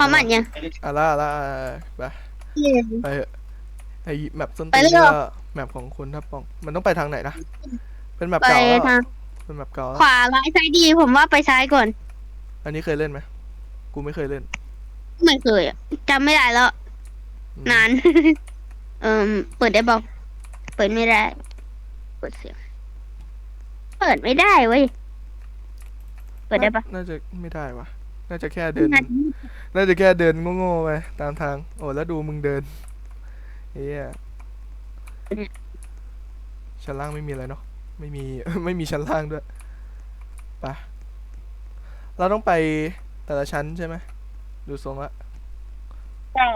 พร้อมอัดยังอะละอะละอะไปไปเถอะไอ้แมปส้นไปตีนเลยนี่เหรอก็แมปของคุณทับปอง มันต้องไปทางไหนนะ เป็นแมปไปเก่าแล้วทางเป็นแมปเก่าแล้วขวาร้ายซ้ายดีผมว่าไปซ้ายก่อน อันนี้เคยเล่นไหมกูไม่เคยเล่น ไม่เคยอะจำไม่ได้แล้วอืมนานเอ่มเปิดได้บอกเปิดไม่ได้ เปิดเสียง เปิดไม่ได้เว้ย เปิดได้ปะน่าจะไม่ได้วะน่าจะแค่เดิน น่าน่าจะแค่เดินโง่ๆไปตามทาง โอ้แล้วดูมึงเดินเฮียชั้นล่างไม่มีอะไรเนาะไม่มีไม่มีชั้นล่างด้วยไปะเราต้องไปแต่ละชั้นใช่ไหมดูทรงละใช่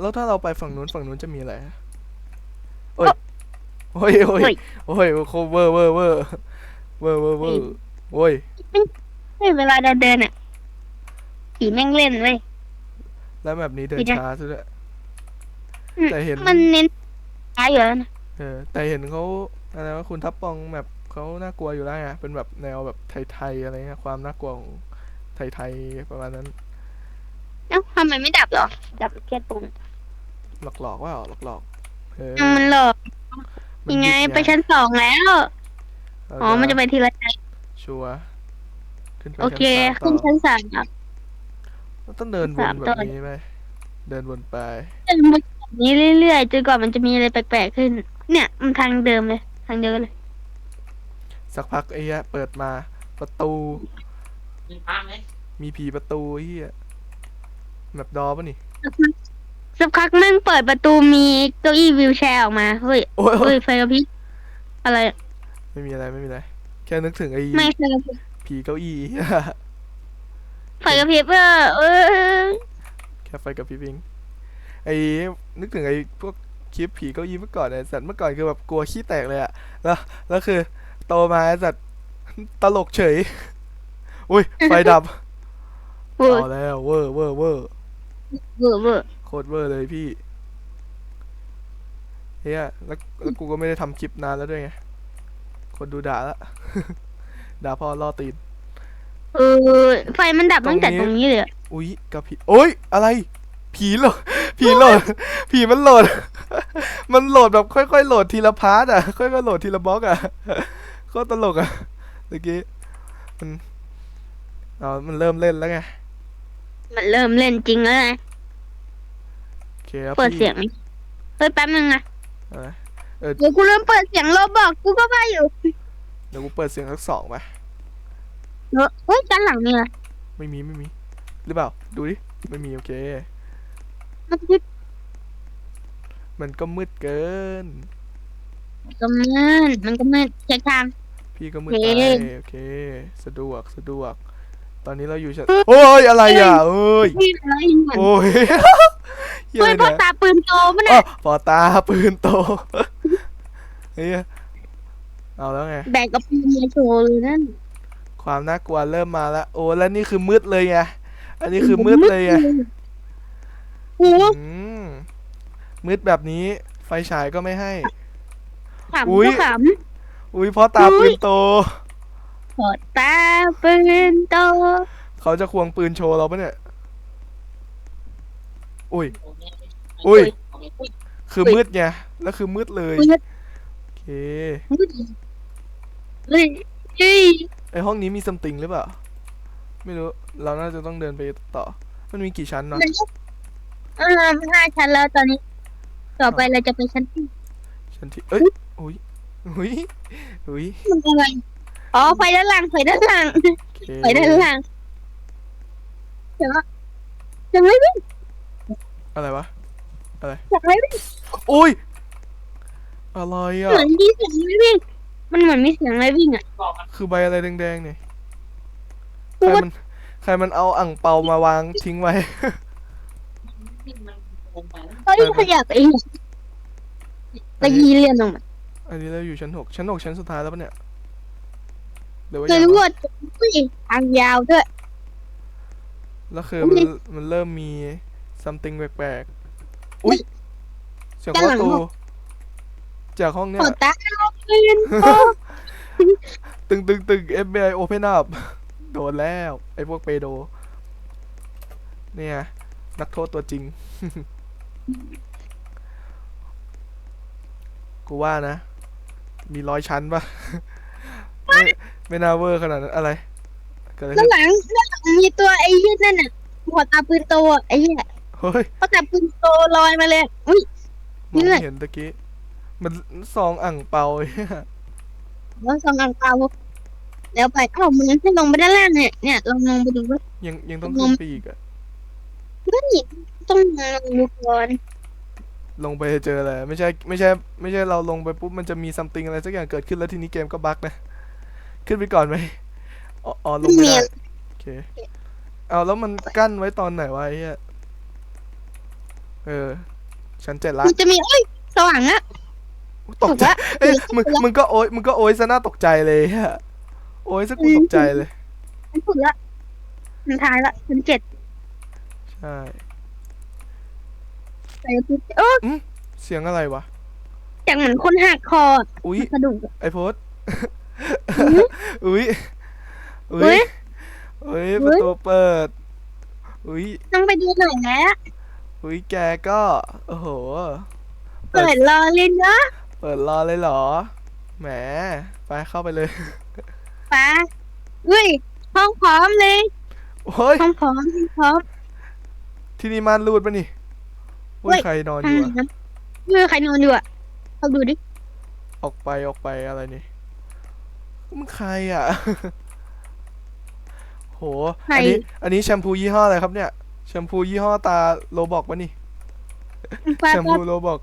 แล้วถ้าเราไปฝั่งนู้นฝั่งนู้นจะมีอะไรอะโอ้ยโอ้ยโอ้ยโอ้ยโอ้ยโคเวอร์เวอร์เวอร์เวอร์เวอร์เวอร์โอ้ยเฮ้ยเวลาเดินเดินอะ ผีแม่งเล่นเว้ย แล้วแบบนี้เดินมีนะช้าซะด้วยอืมแต่เห็น มันเน้นซ้ายอยู่แล้วนะเออ แต่เห็นเขาอะไรว่าคุณทับปองแบบเขาน่ากลัวอยู่แล้วไงเป็นแบบแนวแบบไทยๆอะไรเงี้ยความน่ากลัวของไทยๆประมาณนั้นเอ้าทำไมไม่ดับเหรอ ดับแค่ตรงหลอกๆว่าหลอกๆเออมันหลอกมัยังไงยึดไปชั้นสองแล้วเราอ๋อ มันจะไปทีละชั้นชัวร์ขึ้นไปโอเคชั้นสามขึ้นต่อชั้นสามครับ เราต้องเดินวสานมแบต่บอนี้ไปเดินวนไปเดินแบบนี้เรื่อยๆจนกว่ามันจะมีอะไรแปลกๆขึ้น เนี่ยมันทางเดิมเลย ทางเดิมเลย สักพักไอ้เหี้ยเปิดมาประตู มีพาไหมมีผีประตูไอ้เหี้ยแบบดอปะนี่สักพักแม่งเปิดประตูมีเก้าอี้วิวแชร์ออกมาเฮ้ยโอ้ยโอ้เฮ้ยยไฟกระพริบอะไรอะไม่มีอะไรไม่มีอะไร แค่นึกถึงไอ้ไม่ไฟกระพริบผีเก้าอี้ ไฟกระพริบเออเออแค่ไฟกับพี่พิงไอ้นึกถึงไอ้พวกคลิปผีเก้าอี้เมื่อก่อนไอ้สัตว์เมื่อก่อนคือแบบกลัวขี้แตกเลยอะแล้วแล้วคือโตมาไอ้สัตว์ตลกเฉย อุ้ยไฟดับเวอร์เอาแล้วเวอร์เวอร์เวอร์เวอร์เวอร์โคตรเวอร์เลยพี่เฮียแล้วแล้วกูก็ไม่ได้ทำคลิปนานแล้วด้วยไงคนดูด่าละ ด่าพ่อล่อตีน เออไฟมันดับตั้งแต่ตตรรงงนี้นี้เลยอะอุ๊ยกับผีโอ๊ยอะไร ผีโหลดผีโหลดผีมันโหลด มันโหลดแบบค่อยๆโหลดทีละพาร์ทอะ ค่อยๆโหลดทีละบล็อกอะโคตรตลกอะเมื่อกี้มันเอามันเริ่มเล่นแล้วไงมันเริ่มเล่นจริงแล้วไงโอเคครับเปิดพี่เสียงไหมเฮ้ยแป๊บนึงนะอะไรเดี๋ยวกูเริ่มเปิดเสียงโรบอกกูก็ว่าอยู่ เดี๋ยวกูเปิดเสียงสักสองไป เนอะเฮ้ยด้านหลังมีอะไรไม่มีไม่มี หรือเปล่า ดูดิ ไม่มีโอเค มันก็มันก็มืดเกินมืดมันก็มืดเช็คทาง พี่ก็มืดโอไปเคโอเค สะดวกสะดวก ตอนนี้เราอยู่ชั้นโอ้ยอะไรอะเอ้ยนี่อะไรเหมือนโอ้ยเหี้ยเฮ้ยอะไรพ่อเนี่ยตาปืนโตปะอ๋เนี่อยปอตาปืนโตเฮ้ยเอาแล้วไงแบกกับปืนมาโชว์เลยนั่น ความน่ากลัวเริ่มมาแล้ว โอ้แล้วนี่คือมืดเลยไงอันนี้คือมืดเลยไงโอ้โหอืมมืดแบบนี้ ไฟฉายก็ไม่ให้ ขำอุ๊ย ก็ขอุ้ยพ่อตาปืนโตำพ่อตาปืนโตเขาจะควงปืนโชว์เราปะเนี่ย อุ้ย อุ้ย คือมืดไง แล้วคือมืดเลย มืดโอเคเฮ้ยเฮ้ยไอห้องนี้มีซัมติงหรือเปล่า ไม่รู้ เราน่าจะต้องเดินไปต่อ มันมีกี่ชั้นเนาะมันเออมันห้าชั้นแล้วตอนนี้ ต่อไปเราจะไปชั้นที่ชั้นที่ เอ้ยอุ้ยอุ้ยอุ้ยมันอะไรอ๋อไฟด้านล่างไฟด้านล่างโอเคไฟด้านล่างเดี๋ยวจะไม่วิ่งอะไรวะจะไม่วิ่งอุ้ยอะไรอะเหมือนมีเสียงไม่วิ่ง มันเหมือนมีเสียงอะไรวิ่งอะ คือใบอะไรแดงๆเนี่ยใครมันใครมันเอาอ่างเปามาวางทิ้งไว้ เฮ้ยขยับเองตะกี้เรียนออกมาอันนี้เราอยู่ชั้นหกชั้นหกชั้นสุดท้ายแล้วปะเนี่ยเดี๋ยวว่าเลยยังรู้วะว่าผู้หญิงทางยาวด้วย แล้วคือมันมันเริ่มมี something แปลกๆอุ้ยเสียงด้านปหลัระงตูห้องจากห้องเนี้ขยอตาปืนโตตึง ตึงตึง FBI open up โดนแล้ว ไอ้พวกเปโด เนี่ย นักโทษตัวจริง กูว่านะ มีร้อยชั้นปะไม่ไม่น่าเวอร์ขนาดนั้น อะไรเกิดอะไรด้านขึ้นหลังด้านหลังมีตัวไอ้เหี้ยนั่นน่ะหัวตาปืนโตอะไอ้เหี้ยเฮ้ยหัวตาปืนโตลอยมาเลยอะอุ้ย มองเลือไม่ดเห็นตะกี้ มันซองอ่างเปาเหี้ย แล้วสองอังเปา แล้วไปเอ้ามึงให้ลงไปด้านล่างเนี่ยเนี่ยลองลงไปดูว่ายังยังต้องขึ้นไปอีกอะก็นี่ต้องลองดูก่อนลงไปเจออะไรไม่ใช่ไม่ใช่ไม่ใช่เราลงไปปุ๊บมันจะมีซัมติงอะไรสักอย่างเกิดขึ้นแล้วทีนี้เกมก็บั๊กนะ ขึ้นไปก่อนไหมอ๋ออ๋อลงไม่ได้โอเคเอาแล้วมันกั้นไว้ตอนไหนวะไอ้เหี้ยเออชั้นเจ็ดละมันจะมีเอ้ยสว่างอะตกใจถูกละเอ้ยถูมึงกละมึงก็โอยมึงก็โอยซะน่าตกใจเลยฮะ โอยซะกูตกใจเลยมันสุดละมันท้ายละมันเจ็ดใช่ใส่ปุ๊บเออเสียงอะไรวะ อย่างเหมือนคนหักคออะอุ้ยกระดูกอะ ไอโพสอุ้ยอุ๊อุ้ยย อุ้ยอุ๊ประยตูเปิด อุ้ยต้องไปดูหน่อยนะอุ้ยแกก็ โอ้โห เปิดรอเลยเนาะเปิดรอเลยเหรอ แหม ไปเข้าไปเลย ป้าอุ้ยห้องพร้อมเลยโอ้ยห้องพร้อมห้องพร้อมที่นี่ม่านรูดปะนี่โอ้เฮ้ยยใครนอนอห้องยู่อะน้ำเมื่อใครนอนอยู่อะเอาดูดิออกไปออกไปอะไรนี่มันใครอะโหใครอันนี้ อันนี้แชมพูยี่ห้ออะไรครับเนี่ยแชมพูยี่ห้อตาโลบอกปะนี่ป้าแชมป้าพูโลบอก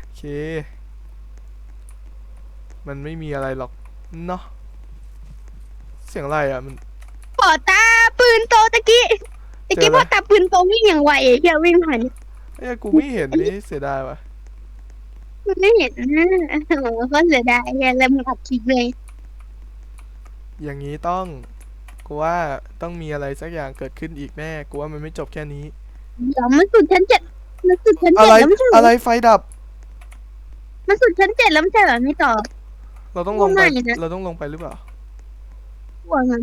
โอเค มันไม่มีอะไรหรอกเนาะ เสียงอะไรอะมันปอตาปืนโตตะกี้ตะกี้เจออะไรพอตาปืนโตวิ่งอย่างไวเฮียวิ่งผ่านเอ้ยกูไม่เห็นนี่เสียดายวะมันไม่เห็นนะโอ้โหก็เสียดายเฮียแล้วมึงอัดคลิปเลยอย่างนี้ต้องกูว่าต้องมีอะไรสักอย่างเกิดขึ้นอีกแน่กูว่ามันไม่จบแค่นี้ เดี๋ยวมันสุดชั้นเจ็ดมันสุดชั้นอะเจ็ดไรแล้วไม่ใช่เหรอะอไรไฟดับ มันสุดชั้นเจ็ดแล้วไม่ใช่เหรอไม่ต่อ เราต้องลงไปไม่นะ เราต้องลงไปหรือเปล่า หัวมัน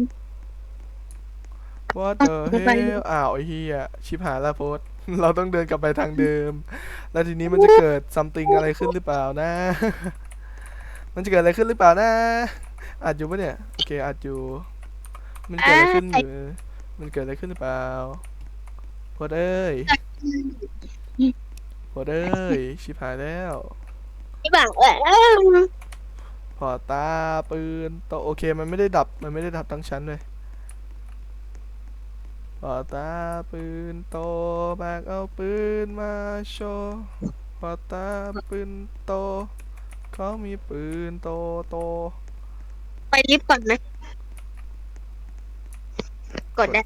What ต้ the องไป hell อ้าวไอ้เหี้ยชิบหายละโพส เราต้องเดินกลับไปทางเดิม แล้วทีนี้มันจะเกิด something อะไรขึ้นหรือเปล่านะ มันจะเกิดอะไรขึ้นหรือเปล่านะอัดอยู่ปะเนี่ย โอเคอัดอยู่ มันเกิดอะไรขึ้นหรือ มันเกิดอะไรขึ้นหรือเปล่าโพสเอ้ยโพสเอ้ย ชิบหายแล้วไม่บังเออ พอตาปืนโตโอเคมันไม่ได้ดับมันไม่ได้ดับทั้งชั้นเลยพอตาปืนโตแบกเอาปืนมาโชว์พอตาปืนโตเขามีปืนโตโตไปลิฟต์ก่อนไหมกดได้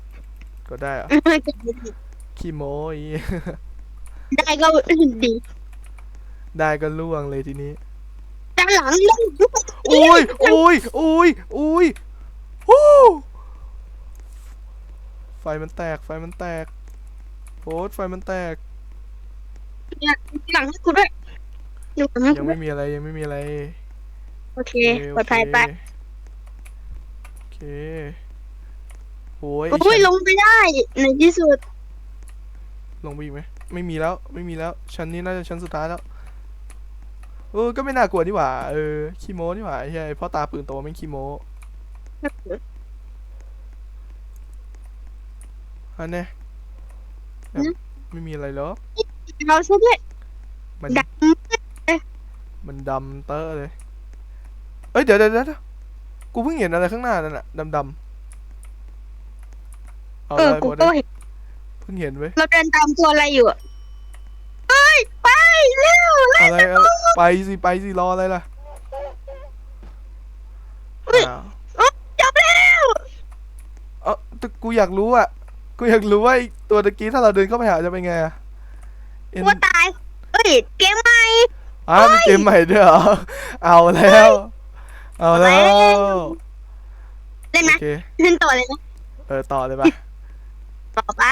ก็ได้เหรอะกดได้ขี้โมยได้ก็ดี ได้ก็ล่วงเลยทีนี้ ด้านหลังลงอุ้ยอุ้ยอุ้ยอุ้ยฮู้ไฟมันแตก ไฟมันแตกโพสต์ไฟมันแตก หลังให้กูด้วยดูหลังให้ยักูงด้วไม่ยมีอะไรยังไม่มีอะไรโอเคโอเคปลอดภัยไปโอเคโอ้ยโอ้ยลงไปได้ในที่สุดลงไปอีกไหมไม่มีแล้วไม่มีแล้วชั้นนี้น่าจะชั้นสุดท้ายแล้ว เออก็ไม่น่ากลัวนี่หว่าเออขี้โม้นี่หว่าไอ้เหี้ยไอ้พ่อตาปืนโตไม่งขี้โม้อันเนี้ยแบบนะไม่มีอะไรหรอกเราช่วยด้วยมันดักมันดำเตอะเลยเอ้ยเดี๋ยวเดี๋ยวเดี๋ยวกูเพิ่งเห็นอะไรข้างหน้านั่นน่ะดำดำๆเอาเอออะไรกูหมดก็เลยเห็นเพิ่งเห็นเว้ยเราเดินตามตัวอะไรอยู่อะเฮ้ยไปเร็วเร็ว อะไรอะไรไปสิไปสิรออะไรล่ะเฮ้ยอ้าวโอ๊ยจบแล้วเออแต่กูอยากรู้อะกูอยากรู้ว่าไอ้ตัวตะกี้ถ้าเราเดินเข้าไปหาจะเป็นไงอะเอ็นกลัวตายเฮ้ยเกมใหม่อะมีเกมใหม่ด้วยเหรอ เอาแล้ว เอาแล้เอาแล้ววเล่นไหมโอเค เล่นต่อเลยนะเออต่อเลยปะต่อไป